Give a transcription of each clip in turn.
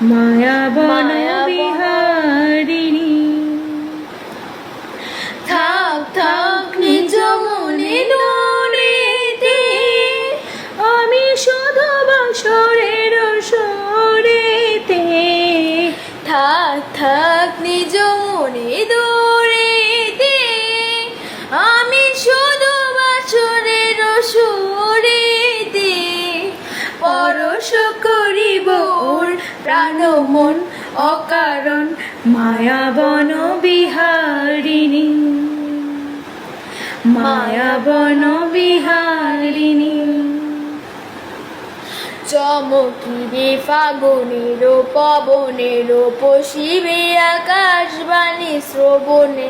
মায়াবন বিহারিণী। থাক থাক নিজ মনে দরেতে আমি শুধু বছরের সরেতে। থাক থাক নিজ মনে দৌড়েতে আমি শুধু বছরের পরশ করিব ওর প্রাণ মন অকারণ। মায়াবন বিহারিণী মায়াবন বিহারিণী। চমকিবে ফাগুনের পবনের পশিবে আকাশবাণী শ্রবণে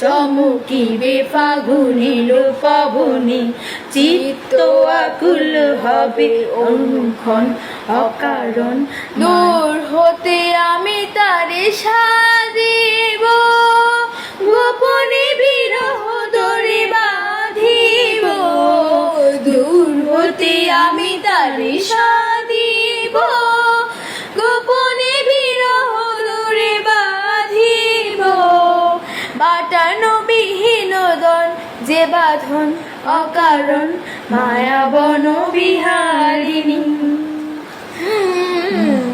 চমকিবে ফাগুনের পবনে চিত্ত আকুল হবে অনুক্ষণ অকারণ। দূর হতে আমি তারে সাদিব গোপনে বিরহ দরে বাঁধিব। দূর হতে আমি তারে সাদিব যে বাঁধন অকারণ মায়াবন বিহারিণী।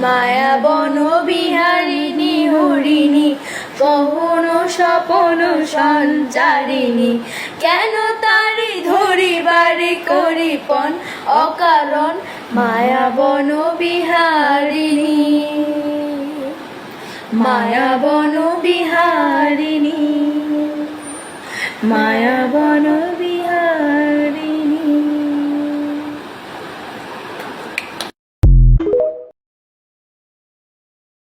মায়াবন বিহারিণী হরিণী কহন স্বপন সঞ্চারিণী। কেন তারে ধরিবারে করিপন অকারণ মায়াবন বিহারিণী? মায়াবন বিহারিণী। মায়াবনবী